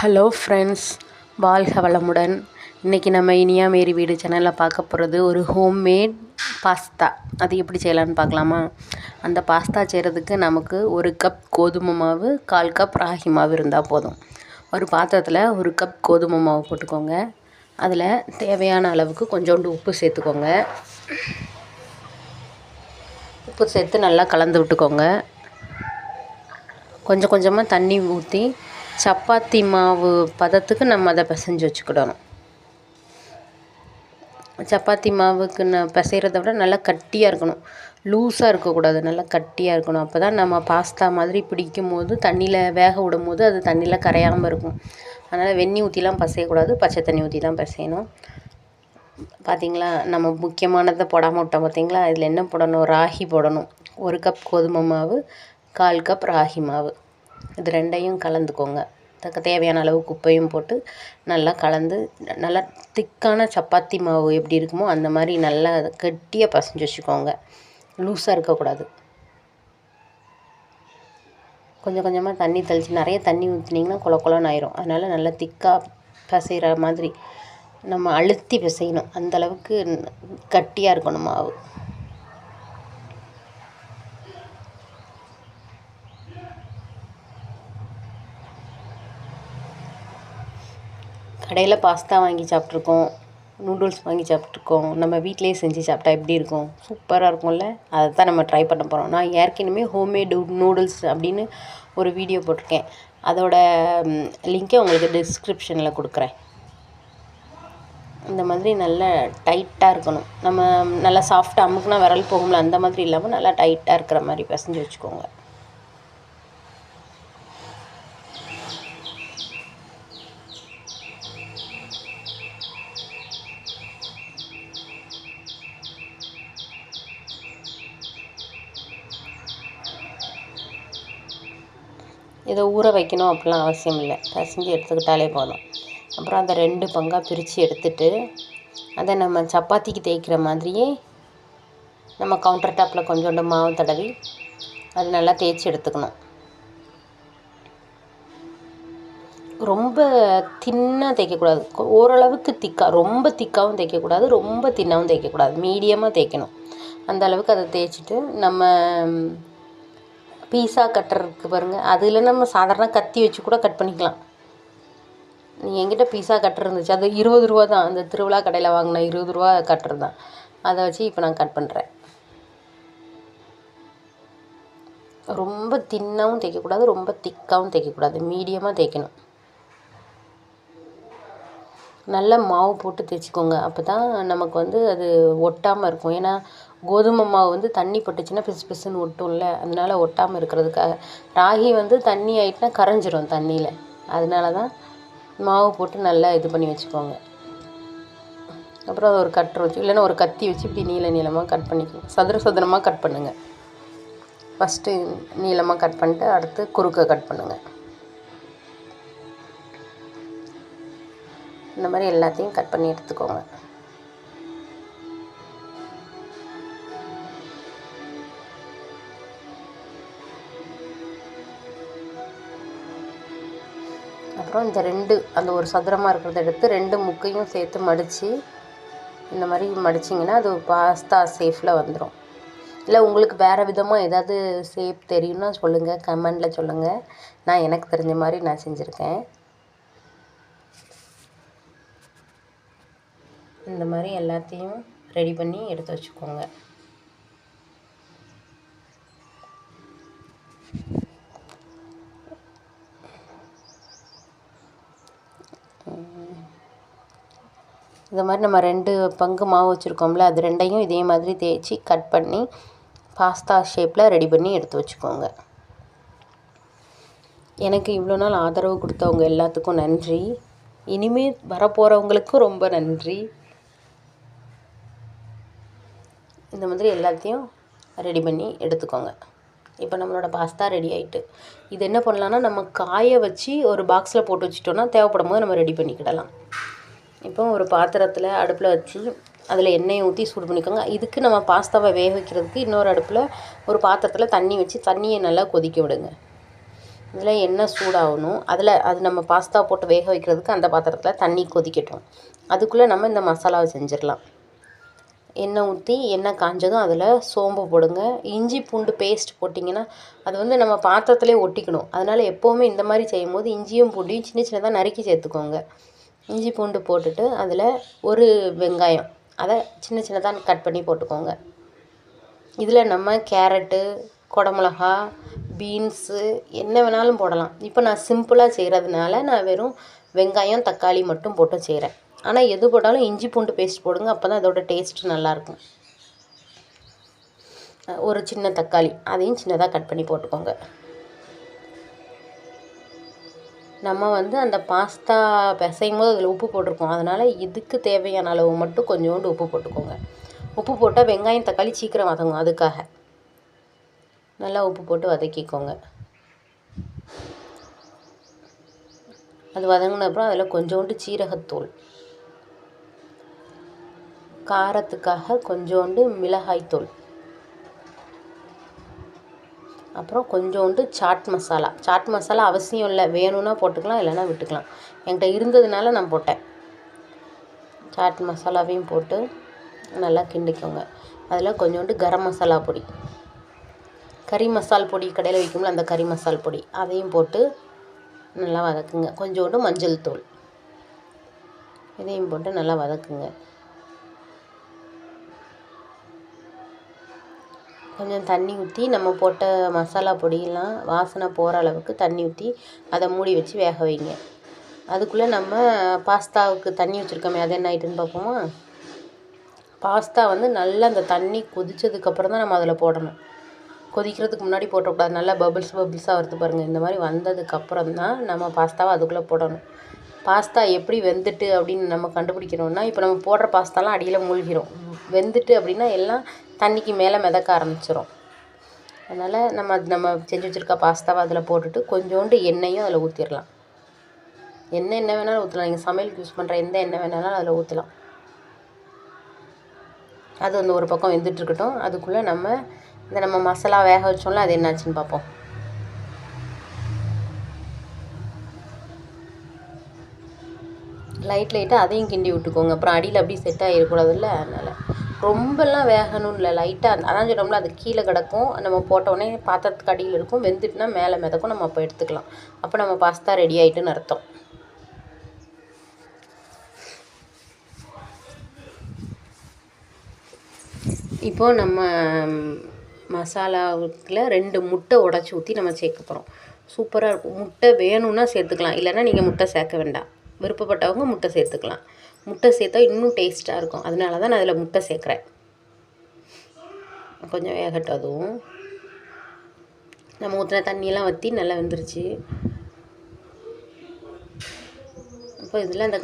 Hello friends வாழ்க வளமுடன். இன்றைக்கி நம்ம இனியா மேரி வீடு சேனலில் பார்க்க போகிறது ஒரு ஹோம்மேட் பாஸ்தா அது எப்படி செய்யலான்னு பார்க்கலாமா? அந்த பாஸ்தா செய்கிறதுக்கு நமக்கு ஒரு கப் கோதுமை மாவு கால் கப் ராகி மாவு இருந்தால் போதும். ஒரு பாத்திரத்தில் ஒரு கப் கோதுமை மாவு போட்டுக்கோங்க. அதில் தேவையான அளவுக்கு கொஞ்சோண்டு உப்பு சேர்த்துக்கோங்க. உப்பு சேர்த்து நல்லா கலந்து விட்டுக்கோங்க. கொஞ்சம் கொஞ்சமாக தண்ணி ஊற்றி சப்பாத்தி மாவு பதத்துக்கு நம்ம அதை பிசைஞ்சு வச்சுக்கிடணும். சப்பாத்தி மாவுக்கு நான் பிசைகிறத விட நல்லா கட்டியாக இருக்கணும். லூஸாக இருக்கக்கூடாது நல்லா கட்டியாக இருக்கணும். அப்போ தான் நம்ம பாஸ்தா மாதிரி பிடிக்கும் போது தண்ணியில் வேக விடும் போது அது தண்ணியில் கரையாமல் இருக்கும். அதனால் வெந்நி ஊற்றிலாம் பசையக்கூடாது பச்சை தண்ணி ஊற்றி தான் பசையணும். பார்த்திங்களா நம்ம முக்கியமானதை போடாமல் விட்டோம் பார்த்திங்களா இதில் என்ன போடணும்? ராகி போடணும். ஒரு கப் கோதுமை மாவு கால் கப் ராகி மாவு. இது ரெண்டையும் கலந்துக்கோங்க. அதுக்கு தேவையான அளவு குப்பையும் போட்டு நல்லா கலந்து நல்லா திக்கான சப்பாத்தி மாவு எப்படி இருக்குமோ அந்த மாதிரி நல்லா கெட்டியாக பசைஞ்சு வச்சுக்கோங்க. லூஸாக இருக்கக்கூடாது. கொஞ்சம் கொஞ்சமாக தண்ணி தெளித்து நிறைய தண்ணி ஊற்றினீங்கன்னா குல கொலன்னு ஆயிரும். அதனால் நல்லா திக்காக பிசைகிற மாதிரி நம்ம அழுத்தி பிசையணும். அந்தளவுக்கு கட்டியாக இருக்கணும் மாவு. கடையில் பாஸ்தா வாங்கி சாப்பிட்ருக்கோம் நூடுல்ஸ் வாங்கி சாப்பிட்ருக்கோம் நம்ம வீட்டிலேயே செஞ்சு சாப்பிட்டா எப்படி இருக்கும்? சூப்பராக இருக்கும்ல. அதை தான் நம்ம ட்ரை பண்ண போகிறோம் நான் ஏற்கனவே ஹோம்மேடு நூடுல்ஸ் அப்படின்னு ஒரு வீடியோ போட்டிருக்கேன். அதோட லிங்க்கை உங்களுக்கு டிஸ்கிரிப்ஷனில் கொடுக்குறேன். இந்த மாதிரி நல்ல டைட்டாக இருக்கணும். நம்ம நல்லா சாஃப்டாக அமுக்குனா விரல் போகும்ல அந்த மாதிரி இல்லாமல் நல்லா டைட்டாக இருக்கிற மாதிரி பிசைஞ்சு வச்சுக்கோங்க. இதை ஊற வைக்கணும் அப்படிலாம் அவசியம் இல்லை. பிசைஞ்சு எடுத்துக்கிட்டாலே போதும். அப்புறம் அதை ரெண்டு பங்காக பிரித்து எடுத்துட்டு அதை நம்ம சப்பாத்திக்கு தேய்க்கிற மாதிரியே நம்ம கவுண்டர் டாப்பில் கொஞ்சோண்டு மாவு தடவி அது நல்லா தேய்ச்சி எடுத்துக்கணும். ரொம்ப தின்னாக தேய்க்கக்கூடாது. ஓரளவுக்கு திக்காக ரொம்ப திக்காகவும் தேய்க்கக்கூடாது ரொம்ப தின்னாகவும் தேய்க்கக்கூடாது. மீடியமாக தேய்க்கணும். அந்த அளவுக்கு அதை தேய்ச்சிட்டு நம்ம பீஸாக கட்டர் இருக்குது பாருங்கள் அதில் நம்ம சாதாரண கத்தி வச்சு கூட கட் பண்ணிக்கலாம். நீ என்கிட்ட பீஸா கட்டர் இருந்துச்சு. அது இருபது ரூபா தான். அந்த திருவிழா கடையில் வாங்கின இருபது ரூபா கட்டர் தான். அதை வச்சு இப்போ நான் கட் பண்ணுறேன் ரொம்ப தின்னாகவும் தைக்கக்கூடாது ரொம்ப திக்காகவும் தைக்கக்கூடாது மீடியமாக தைக்கணும் நல்லா மாவு போட்டு தைச்சிக்கோங்க அப்போ தான் நமக்கு வந்து அது ஒட்டாமல் இருக்கும். ஏன்னா கோதுமை மாவு வந்து தண்ணி பட்டுச்சுன்னா பிசு பிசுன்னு ஒட்டும்ல அதனால ஒட்டாமல் இருக்கிறதுக்காக. ராகி வந்து தண்ணி ஆயிட்டுனா கரைஞ்சிரும் தண்ணியில். அதனால தான் மாவு போட்டு நல்லா இது பண்ணி வச்சுக்கோங்க. அப்புறம் ஒரு கட்டர் வச்சு இல்லைன்னா ஒரு கத்தி வச்சு இப்படி நீள நீளமாக கட் பண்ணிக்கோங்க. சதுர சதுரமாக கட் பண்ணுங்கள் ஃபஸ்ட்டு நீளமாக கட் பண்ணிட்டு அடுத்து குறுக்க கட் பண்ணுங்கள் இந்த மாதிரி எல்லாத்தையும் கட் பண்ணி எடுத்துக்கோங்க. அப்புறம் இந்த ரெண்டு அந்த ஒரு சதுரமாக இருக்கிறத எடுத்து ரெண்டு முக்கையும் சேர்த்து மடித்து இந்த மாதிரி மடிச்சிங்கன்னா அது பாஸ்தா சேஃபில் வந்துடும் இல்லை உங்களுக்கு வேறு விதமாக ஏதாவது சேஃப் தெரியும்னா சொல்லுங்கள் கமெண்டில் சொல்லுங்கள் நான் எனக்கு தெரிஞ்ச மாதிரி நான் செஞ்சுருக்கேன். இந்த மாதிரி எல்லாத்தையும் ரெடி பண்ணி எடுத்து வச்சுக்கோங்க. இந்த மாதிரி நம்ம ரெண்டு பங்கு மாவு வச்சுருக்கோம்ல அது ரெண்டையும் இதே மாதிரி தேய்ச்சி கட் பண்ணி பாஸ்தா ஷேப்பில் ரெடி பண்ணி எடுத்து வச்சுக்கோங்க. எனக்கு இவ்வளோ நாள் ஆதரவு கொடுத்தவங்க எல்லாத்துக்கும் நன்றி. இனிமேல் வரப்போகிறவங்களுக்கும் ரொம்ப நன்றி. இந்த மாதிரி எல்லாத்தையும் ரெடி பண்ணி எடுத்துக்கோங்க. இப்போ நம்மளோட பாஸ்தா ரெடி ஆகிட்டு இது என்ன பண்ணலான்னா நம்ம காய வச்சு ஒரு பாக்ஸில் போட்டு வச்சிட்டோன்னா தேவைப்படும் போது நம்ம ரெடி பண்ணிக்கிடலாம். இப்போ ஒரு பாத்திரத்தில் அடுப்பில் வச்சு அதில் எண்ணெயை ஊற்றி சூடு பண்ணிக்கோங்க. இதுக்கு நம்ம பாஸ்தாவை வேக வைக்கிறதுக்கு இன்னொரு அடுப்பில் ஒரு பாத்திரத்தில் தண்ணி வச்சு தண்ணியை நல்லா கொதிக்க விடுங்க. இதில் எண்ணெய் சூடாகணும். அதில் அது நம்ம பாஸ்தா போட்டு வேக வைக்கிறதுக்கு அந்த பாத்திரத்தில் தண்ணி கொதிக்கட்டும். அதுக்குள்ளே நம்ம இந்த மசாலாவை செஞ்சிடலாம். எண்ணெய் ஊற்றி எண்ணெய் காஞ்சதும் அதில் சோம்பு போடுங்க. இஞ்சி பூண்டு பேஸ்ட் போட்டிங்கன்னா அது வந்து நம்ம பாத்திரத்துலேயே ஒட்டிக்கணும். அதனால் எப்போவுமே இந்த மாதிரி செய்யும் போது இஞ்சியும் பூண்டையும் சின்ன சின்னதாக நறுக்கி சேர்த்துக்கோங்க. இஞ்சி பூண்டு போட்டுட்டு அதில் ஒரு வெங்காயம். அதை சின்ன சின்னதாக கட் பண்ணி போட்டுக்கோங்க. இதில் நம்ம கேரட்டு குடமிளகா பீன்ஸு என்ன வேணாலும் போடலாம். இப்போ நான் சிம்பிளாக செய்கிறதுனால நான் வெறும் வெங்காயம் தக்காளி மட்டும் போட்டு செய்கிறேன். ஆனால் எது போட்டாலும் இஞ்சி பூண்டு பேஸ்ட் போடுங்க அப்போ தான் அதோட டேஸ்ட் நல்லாயிருக்கும். ஒரு சின்ன தக்காளி அதையும் சின்னதாக கட் பண்ணி போட்டுக்கோங்க. நம்ம வந்து அந்த பாஸ்தா பிசையும் போது அதில் உப்பு போட்டிருக்கோம். அதனால் இதுக்கு தேவையான அளவு மட்டும் கொஞ்சோண்டு உப்பு போட்டுக்கோங்க. உப்பு போட்டால் வெங்காயம் தக்காளி சீக்கிரம் வதங்கும் அதுக்காக. நல்லா உப்பு போட்டு வதக்கிக்கோங்க. அது வதங்கின அப்புறம் அதில் கொஞ்சோண்டு சீரகத்தூள். காரத்துக்காக கொஞ்சோண்டு மிளகாய்த்தூள். அப்புறம் கொஞ்சோண்டு சாட் மசாலா. சாட் மசாலா அவசியம் இல்லை. வேணும்னா போட்டுக்கலாம் இல்லைன்னா விட்டுக்கலாம். என்கிட்ட இருந்ததுனால நான் போட்டேன். சாட் மசாலாவையும் போட்டு நல்லா கிண்டிக்கோங்க. அதில் கொஞ்சோண்டு கரம் மசாலா பொடி. கறி மசால் பொடி கடையில் வைக்கும்ல அந்த கறி மசால் பொடி. அதையும் போட்டு நல்லா வதக்குங்க. கொஞ்சோண்டு மஞ்சள் தூள். இதையும் போட்டு நல்லா வதக்குங்க. கொஞ்சம் தண்ணி ஊற்றி நம்ம போட்ட மசாலா பொடியெல்லாம் வாசனை போகிற அளவுக்கு தண்ணி ஊற்றி அதை மூடி வச்சு வேக வைங்க. அதுக்குள்ளே நம்ம பாஸ்தாவுக்கு தண்ணி வச்சுருக்கோமே அது என்ன ஆயிட்டுன்னு பார்ப்போமா? பாஸ்தா வந்து நல்லா அந்த தண்ணி கொதித்ததுக்கப்புறம் தான் நம்ம அதில் போடணும். கொதிக்கிறதுக்கு முன்னாடி போட்டக்கூடாது. நல்லா பபிள்ஸ் பபிள்ஸாக வருது பாருங்கள் இந்த மாதிரி வந்ததுக்கப்புறம் தான் நம்ம பாஸ்தாவை அதுக்குள்ளே போடணும். பாஸ்தா எப்படி வெந்துட்டு அப்படின்னு நம்ம கண்டுபிடிக்கணும்னா இப்போ நம்ம போடுற பாஸ்தாலாம் அடியில் மூழ்கிடும் வெந்துட்டு அப்படின்னா எல்லாம் தண்ணிக்கு மேலே மிதக்க ஆரம்பிச்சிடும் அதனால் நம்ம அது நம்ம செஞ்சு வச்சுருக்க பாஸ்தாவை அதில் போட்டுட்டு கொஞ்சோண்டு எண்ணெயும் அதில் ஊற்றிடலாம் எண்ணெய் என்ன வேணாலும் ஊற்றலாம் நீங்கள் சமையலுக்கு யூஸ் பண்ணுற எந்த எண்ணெய் வேணாலும் அதில் ஊற்றலாம் அது வந்து ஒரு பக்கம் வெந்துட்டுருக்கட்டும் அதுக்குள்ளே நம்ம இந்த நம்ம மசாலா வேக வச்சோம்ல அது என்னாச்சுன்னு பார்ப்போம். லைட் லைட்டாக அதையும் கிண்டி விட்டுக்கோங்க. அப்புறம் அடியில் அப்படியே செட் ஆகிடக்கூடாதுல்ல அதனால். ரொம்பலாம் வேகணும் இல்லை லைட்டாக அதான் சொல்கிறோம்ல அது கீழே கிடக்கும். நம்ம போட்டோடனே பாத்திரத்துக்கு அடியில் இருக்கும். வெந்துட்டுனா மேலே மிதக்கும். நம்ம அப்போ எடுத்துக்கலாம். அப்போ நம்ம பாஸ்தா ரெடி ஆகிட்டுன்னு அர்த்தம். இப்போது நம்ம மசாலாவுக்குள்ள ரெண்டு முட்டை உடச்சி ஊற்றி நம்ம சேர்க்க போகிறோம் சூப்பராக இருக்கும். முட்டை வேணும்னா சேர்த்துக்கலாம். இல்லைன்னா நீங்கள் முட்டை சேர்க்க வேண்டாம். விருப்பப்பட்டவங்க முட்டை சேர்த்துக்கலாம். முட்டை சேர்த்தா இன்னும் டேஸ்ட்டாக இருக்கும். அதனால தான் நான் அதில் முட்டை சேர்க்குறேன். கொஞ்சம் வேகட்டும் அதுவும். நம்ம ஊற்றின தண்ணியெல்லாம் வற்றி நல்லா வெந்துருச்சு. இப்போ இதில் அந்த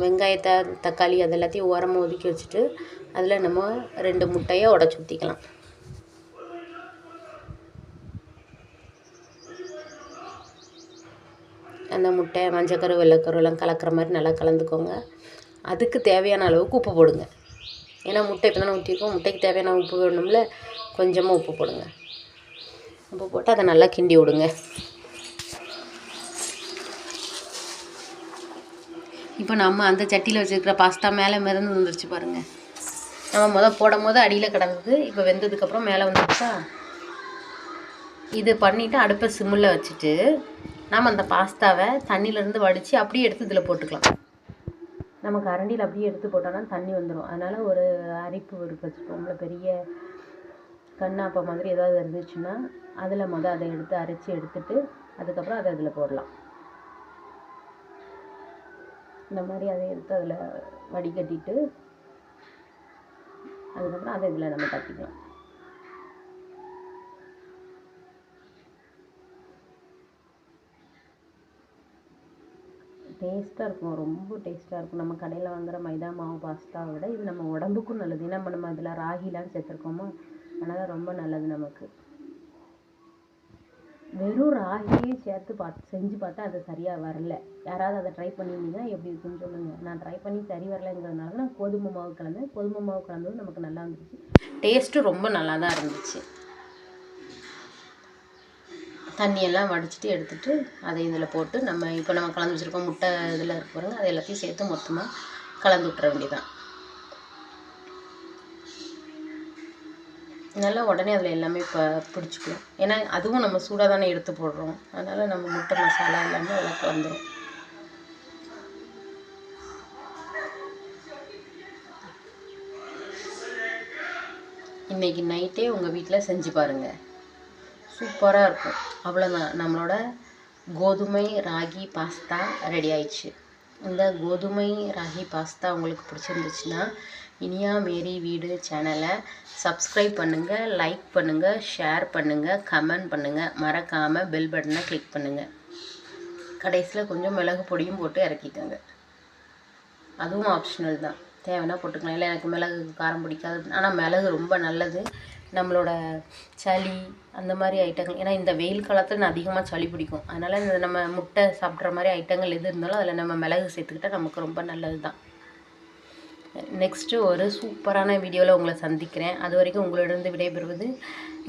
வெங்காயத்தை தக்காளி அது எல்லாத்தையும் உரமாக ஒதுக்கி வச்சுட்டு அதில் நம்ம ரெண்டு முட்டையை உடச்சி ஊற்றிக்கலாம் அந்த முட்டை மஞ்சக்கரு வெள்ளைக்கரு எல்லாம் கலக்கிற மாதிரி நல்லா கலந்துக்கோங்க. அதுக்கு தேவையான அளவுக்கு உப்பு போடுங்க. ஏன்னா முட்டை இப்போ தானே ஊற்றிருக்கோம் முட்டைக்கு தேவையான உப்பு வேணும்ல கொஞ்சமாக உப்பு போடுங்க. உப்பு போட்டு அதை நல்லா கிண்டி விடுங்க. இப்போ நம்ம அந்த சட்டியில் வச்சுருக்கிற பாஸ்தா மேலே மிதந்து வந்துருச்சு பாருங்கள் நம்ம முதல் போடும் போது அடியில் கிடந்தது. இப்போ வெந்ததுக்கப்புறம் மேலே வந்துருச்சா? இது பண்ணிவிட்டு அடுப்பை சிம்மில் வச்சுட்டு நாம் அந்த பாஸ்தாவை தண்ணியிலேருந்து வடித்து அப்படியே எடுத்து இதில் போட்டுக்கலாம். நம்ம கரண்டியில் அப்படியே எடுத்து போட்டோன்னா தண்ணி வந்துடும் அதனால் ஒரு அரிப்பு ஒரு வச்சுக்கோங்கள பெரிய கண்ணாப்பா மாதிரி ஏதாவது இருந்துச்சுன்னா அதில் மொதல் அதை எடுத்து அரைச்சி எடுத்துட்டு அதுக்கப்புறம் அதை அதில் போடலாம். இந்த மாதிரி அதை எடுத்து அதில் வடிகட்டிட்டு அதுக்கப்புறம் அதை இதில் நம்ம தட்டிக்கலாம். டேஸ்ட்டாக இருக்கும். ரொம்ப டேஸ்ட்டாக இருக்கும். நம்ம கடையில் வாங்குகிற மைதா மாவு பாஸ்தாவை விட இது நம்ம உடம்புக்கும் நல்லது. ஏன்னா நம்ம நம்ம அதில் ராகிலாம் சேர்த்துருக்கோமா அதனால் ரொம்ப நல்லது நமக்கு. வெறும் ராகியே சேர்த்து பார்த்து செஞ்சு பார்த்தா அது சரியாக வரல. யாராவது அதை ட்ரை பண்ணியிருந்தீங்கன்னா எப்படி இருக்குன்னு சொல்லுங்கள் நான் ட்ரை பண்ணி சரி வரலைங்கிறதுனால தான் நான் கோதுமை மாவு கலந்தேன். கோதுமை மாவு கலந்தது நமக்கு நல்லா இருந்துச்சு. டேஸ்ட்டும் ரொம்ப நல்லா தான் இருந்துச்சு. தண்ணியெல்லாம் வடிச்சிட்டு எடுத்துட்டு அதை இதில் போட்டு நம்ம இப்போ நம்ம கலந்து வச்சுருக்கோம் முட்டை இதில் இருக்கு பாருங்க அது எல்லாத்தையும் சேர்த்து மொத்தமாக கலந்து விட்டுற வேண்டியதான் நல்லா உடனே அதில் எல்லாமே இப்போ பிடிச்சிக்கும் ஏன்னா அதுவும் நம்ம சூடாக தானே எடுத்து போடுறோம். அதனால் நம்ம முட்டை மசாலா எல்லாமே அதில் கலந்துரும். இன்றைக்கி நைட்டே உங்கள் வீட்டில் செஞ்சு பாருங்கள் சூப்பராக இருக்கும். அவ்வளோதான் நம்மளோட கோதுமை ராகி பாஸ்தா ரெடி ஆயிடுச்சு. இந்த கோதுமை ராகி பாஸ்தா உங்களுக்கு பிடிச்சிருந்துச்சுன்னா இனியா மேரி வீடு சேனலை சப்ஸ்கிரைப் பண்ணுங்கள் லைக் பண்ணுங்கள் ஷேர் பண்ணுங்கள் கமெண்ட் பண்ணுங்கள் மறக்காமல் பெல் பட்டனை கிளிக் பண்ணுங்கள் கடைசியில் கொஞ்சம் மிளகு பொடியும் போட்டு இறக்கிக்கோங்க. அதுவும் ஆப்ஷனல் தான். தேவைன்னா போட்டுக்கலாம். இல்லை எனக்கு மிளகு காரம் பிடிக்காது. ஆனால் மிளகு ரொம்ப நல்லது. நம்மளோட சளி அந்த மாதிரி ஐட்டங்கள் ஏன்னா இந்த வெயில் காலத்தில் நான் அதிகமாக சளி பிடிக்கும். அதனால் இந்த நம்ம முட்டை சாப்பிட்ற மாதிரி ஐட்டங்கள் எது இருந்தாலும் அதில் நம்ம மிளகு சேர்த்துக்கிட்டா நமக்கு ரொம்ப நல்லது தான் நெக்ஸ்ட்டு ஒரு சூப்பரான வீடியோவில் உங்களை சந்திக்கிறேன். அது வரைக்கும் உங்களிடம் விடைபெறுவது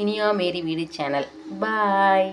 இனியா மேரி வீடு சேனல். பாய்